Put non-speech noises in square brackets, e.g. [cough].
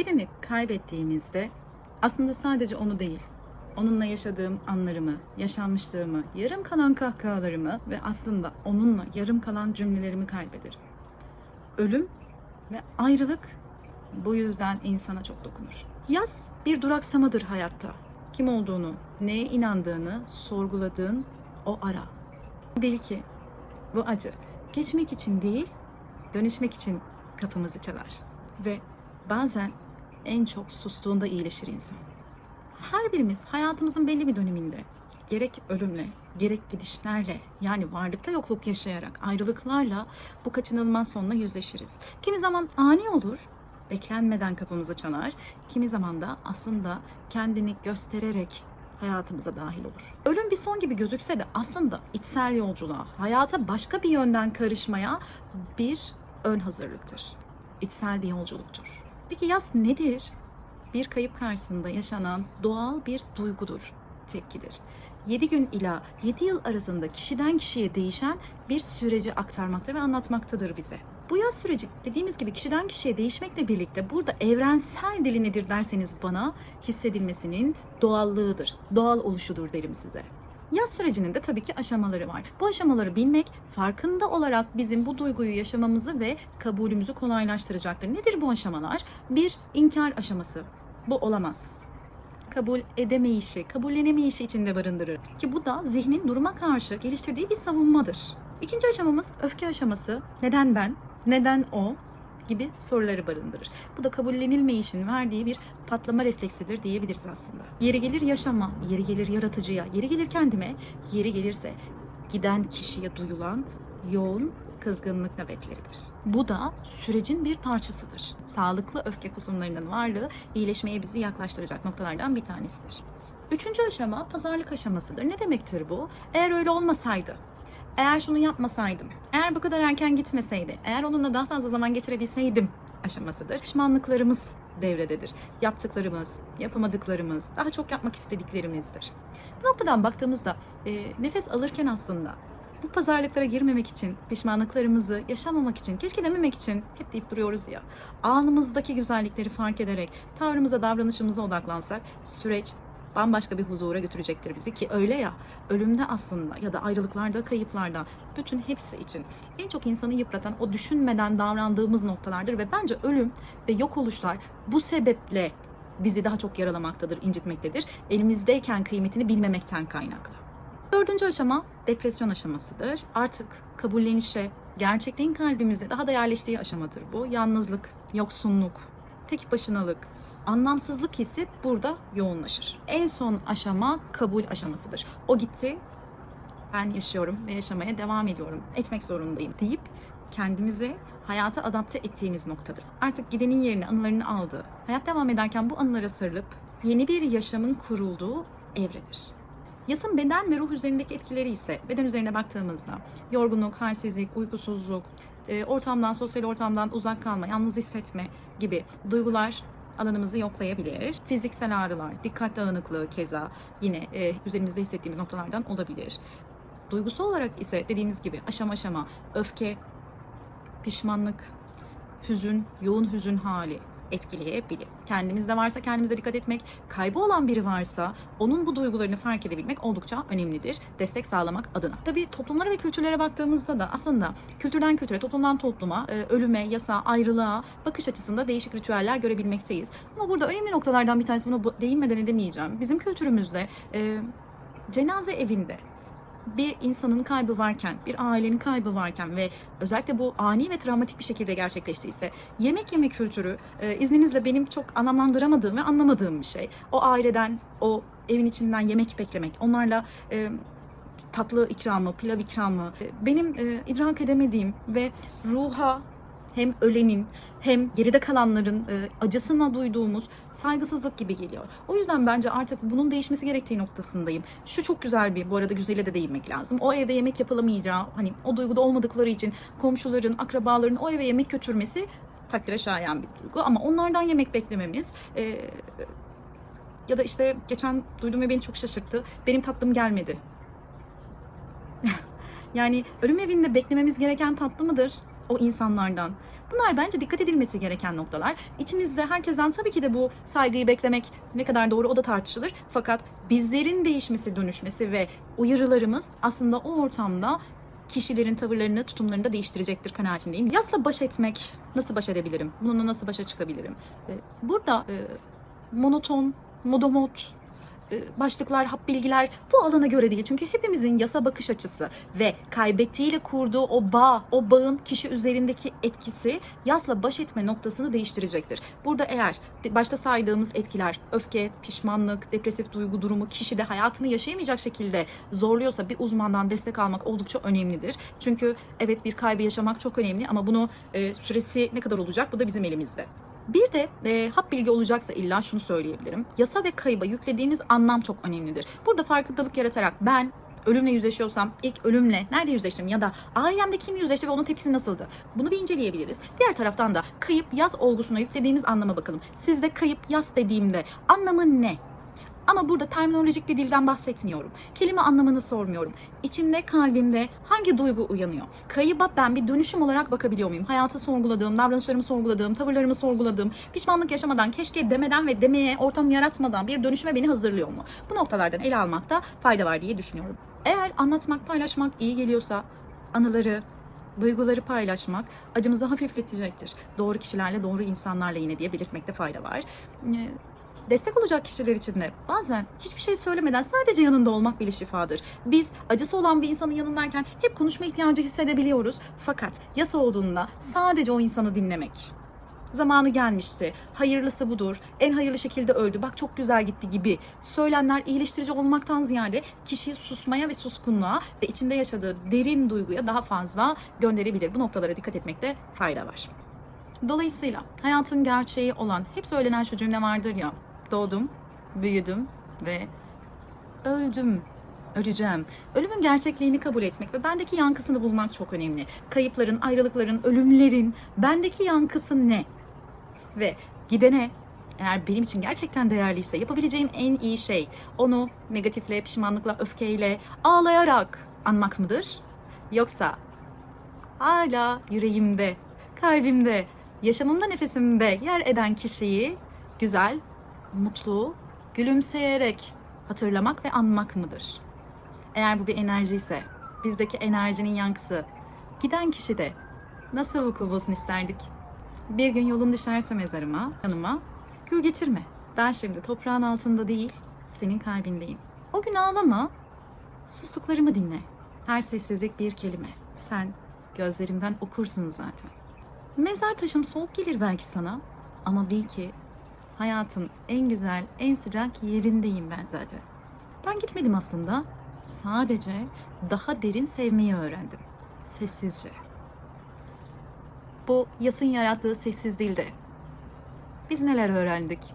Birini kaybettiğimizde aslında sadece onu değil, onunla yaşadığım anlarımı, yaşanmışlığımı, yarım kalan kahkahalarımı ve aslında onunla yarım kalan cümlelerimi kaybederim. Ölüm ve ayrılık bu yüzden insana çok dokunur. Yaz bir duraksamadır hayatta. Kim olduğunu, neye inandığını sorguladığın o ara. Bil ki bu acı geçmek için değil, dönüşmek için kapımızı çalar. Ve bazen en çok sustuğunda iyileşir insan. Her birimiz hayatımızın belli bir döneminde gerek ölümle, gerek gidişlerle yani varlıkta yokluk yaşayarak, ayrılıklarla bu kaçınılmaz sonla yüzleşiriz. Kimi zaman ani olur, beklenmeden kapımızı çalar. Kimi zaman da aslında kendini göstererek hayatımıza dahil olur. Ölüm bir son gibi gözükse de aslında içsel yolculuğa, hayata başka bir yönden karışmaya bir ön hazırlıktır. İçsel bir yolculuktur. Peki yas nedir? Bir kayıp karşısında yaşanan doğal bir duygudur, tepkidir. 7 gün ila 7 yıl arasında kişiden kişiye değişen bir süreci aktarmakta ve anlatmaktadır bize. Bu yaz süreci dediğimiz gibi kişiden kişiye değişmekle birlikte burada evrensel dili nedir derseniz bana hissedilmesinin doğallığıdır, doğal oluşudur derim size. Yaz sürecinin de tabii ki aşamaları var. Bu aşamaları bilmek farkında olarak bizim bu duyguyu yaşamamızı ve kabulümüzü kolaylaştıracaktır. Nedir bu aşamalar? Bir, inkar aşaması. Bu olamaz. Kabul edemeyişi, kabullenemeyişi içinde barındırır. Ki bu da zihnin duruma karşı geliştirdiği bir savunmadır. İkinci aşamamız öfke aşaması. Neden ben? Neden o? Gibi soruları barındırır. Bu da kabullenilmeyişin verdiği bir patlama refleksidir diyebiliriz aslında. Yeri gelir yaşama, yeri gelir yaratıcıya, yeri gelir kendime, yeri gelirse giden kişiye duyulan yoğun kızgınlık nöbetleridir. Bu da sürecin bir parçasıdır. Sağlıklı öfke kusumlarının varlığı iyileşmeye bizi yaklaştıracak noktalardan bir tanesidir. Üçüncü aşama pazarlık aşamasıdır. Ne demektir bu? Eğer öyle olmasaydı, eğer şunu yapmasaydım, eğer bu kadar erken gitmeseydi, eğer onunla daha fazla zaman geçirebilseydim aşamasıdır. Pişmanlıklarımız devrededir. Yaptıklarımız, yapamadıklarımız, daha çok yapmak istediklerimizdir. Bu noktadan baktığımızda e, nefes alırken aslında bu pazarlıklara girmemek için, pişmanlıklarımızı yaşamamak için, keşke dememek için hep deyip duruyoruz ya. Anımızdaki güzellikleri fark ederek tavrımıza, davranışımıza odaklansak süreç bambaşka bir huzura götürecektir bizi ki öyle ya ölümde aslında ya da ayrılıklarda kayıplarda bütün hepsi için en çok insanı yıpratan o düşünmeden davrandığımız noktalardır ve bence ölüm ve yok oluşlar bu sebeple bizi daha çok yaralamaktadır, incitmektedir. Elimizdeyken kıymetini bilmemekten kaynaklı. Dördüncü aşama depresyon aşamasıdır. Artık kabullenişe, gerçekliğin kalbimize daha da yerleştiği aşamadır bu. Yalnızlık, yoksunluk, tek başınalık, anlamsızlık hissi burada yoğunlaşır. En son aşama kabul aşamasıdır. O gitti, ben yaşıyorum ve yaşamaya devam ediyorum, etmek zorundayım deyip kendimize hayata adapte ettiğimiz noktadır. Artık gidenin yerine anılarını aldığı, hayat devam ederken bu anılara sarılıp yeni bir yaşamın kurulduğu evredir. Yasın beden ve ruh üzerindeki etkileri ise beden üzerine baktığımızda yorgunluk, halsizlik, uykusuzluk, e, ortamdan, sosyal ortamdan uzak kalma, yalnız hissetme gibi duygular alanımızı yoklayabilir. Fiziksel ağrılar, dikkat dağınıklığı keza yine e, üzerimizde hissettiğimiz noktalardan olabilir. Duygusal olarak ise dediğimiz gibi aşama aşama öfke, pişmanlık, hüzün, yoğun hüzün hali etkileyebilir. Kendimizde varsa kendimize dikkat etmek, kaybı olan biri varsa onun bu duygularını fark edebilmek oldukça önemlidir. Destek sağlamak adına. Tabii toplumlara ve kültürlere baktığımızda da aslında kültürden kültüre, toplumdan topluma, e, ölüme, yasa, ayrılığa bakış açısında değişik ritüeller görebilmekteyiz. Ama burada önemli noktalardan bir tanesi buna bu- değinmeden edemeyeceğim. Bizim kültürümüzde e, cenaze evinde bir insanın kaybı varken, bir ailenin kaybı varken ve özellikle bu ani ve travmatik bir şekilde gerçekleştiyse yemek yeme kültürü e, izninizle benim çok anlamlandıramadığım ve anlamadığım bir şey. O aileden, o evin içinden yemek beklemek, onlarla e, tatlı ikramı, pilav ikramı e, benim e, idrak edemediğim ve ruha hem ölenin hem geride kalanların e, acısına duyduğumuz saygısızlık gibi geliyor. O yüzden bence artık bunun değişmesi gerektiği noktasındayım. Şu çok güzel bir, bu arada güzele de değinmek lazım. O evde yemek yapılamayacağı, hani o duyguda olmadıkları için komşuların, akrabaların o eve yemek götürmesi takdire şayan bir duygu. Ama onlardan yemek beklememiz e, ya da işte geçen duydum ve beni çok şaşırttı. Benim tatlım gelmedi. [laughs] yani ölüm evinde beklememiz gereken tatlı mıdır? O insanlardan. Bunlar bence dikkat edilmesi gereken noktalar. İçimizde herkesten tabii ki de bu saygıyı beklemek ne kadar doğru o da tartışılır. Fakat bizlerin değişmesi, dönüşmesi ve uyarılarımız aslında o ortamda kişilerin tavırlarını, tutumlarını da değiştirecektir kanaatindeyim. Yasla baş etmek, nasıl baş edebilirim? Bununla nasıl başa çıkabilirim? Ee, Burada e, monoton, modomot, başlıklar, hap bilgiler bu alana göre değil. Çünkü hepimizin yasa bakış açısı ve kaybettiğiyle kurduğu o bağ, o bağın kişi üzerindeki etkisi yasla baş etme noktasını değiştirecektir. Burada eğer başta saydığımız etkiler, öfke, pişmanlık, depresif duygu durumu kişide hayatını yaşayamayacak şekilde zorluyorsa bir uzmandan destek almak oldukça önemlidir. Çünkü evet bir kaybı yaşamak çok önemli ama bunu e, süresi ne kadar olacak bu da bizim elimizde. Bir de e, hap bilgi olacaksa illa şunu söyleyebilirim. Yasa ve kayıba yüklediğimiz anlam çok önemlidir. Burada farkındalık yaratarak ben ölümle yüzleşiyorsam ilk ölümle nerede yüzleştim ya da ailemde kim yüzleşti ve onun tepkisi nasıldı? Bunu bir inceleyebiliriz. Diğer taraftan da kayıp yaz olgusuna yüklediğimiz anlama bakalım. Sizde kayıp yaz dediğimde anlamı ne? Ama burada terminolojik bir dilden bahsetmiyorum. Kelime anlamını sormuyorum. İçimde, kalbimde hangi duygu uyanıyor? Kayıba ben bir dönüşüm olarak bakabiliyor muyum? Hayatı sorguladığım, davranışlarımı sorguladığım, tavırlarımı sorguladığım, pişmanlık yaşamadan, keşke demeden ve demeye ortam yaratmadan bir dönüşüme beni hazırlıyor mu? Bu noktalardan ele almakta fayda var diye düşünüyorum. Eğer anlatmak, paylaşmak iyi geliyorsa anıları, duyguları paylaşmak acımızı hafifletecektir. Doğru kişilerle, doğru insanlarla yine diye belirtmekte fayda var. Destek olacak kişiler için de bazen hiçbir şey söylemeden sadece yanında olmak bile şifadır. Biz acısı olan bir insanın yanındayken hep konuşma ihtiyacı hissedebiliyoruz. Fakat yasa olduğunda sadece o insanı dinlemek. Zamanı gelmişti. Hayırlısı budur. En hayırlı şekilde öldü. Bak çok güzel gitti gibi söylemler iyileştirici olmaktan ziyade kişiyi susmaya ve suskunluğa ve içinde yaşadığı derin duyguya daha fazla gönderebilir. Bu noktalara dikkat etmekte fayda var. Dolayısıyla hayatın gerçeği olan hep söylenen şu cümle vardır ya. Doğdum, büyüdüm ve öldüm. Öleceğim. Ölümün gerçekliğini kabul etmek ve bendeki yankısını bulmak çok önemli. Kayıpların, ayrılıkların, ölümlerin bendeki yankısı ne? Ve gidene eğer benim için gerçekten değerliyse yapabileceğim en iyi şey onu negatifle, pişmanlıkla, öfkeyle, ağlayarak anmak mıdır? Yoksa hala yüreğimde, kalbimde, yaşamımda, nefesimde yer eden kişiyi güzel, mutlu, gülümseyerek hatırlamak ve anmak mıdır? Eğer bu bir enerji ise, bizdeki enerjinin yankısı giden kişi de nasıl vuku bulsun isterdik? Bir gün yolun düşerse mezarıma, yanıma, gül getirme. Ben şimdi toprağın altında değil, senin kalbindeyim. O gün ağlama, sustuklarımı dinle. Her sessizlik bir kelime. Sen gözlerimden okursun zaten. Mezar taşım soğuk gelir belki sana ama bil ki hayatın en güzel, en sıcak yerindeyim ben zaten. Ben gitmedim aslında. Sadece daha derin sevmeyi öğrendim. Sessizce. Bu yasın yarattığı sessiz dilde. Biz neler öğrendik?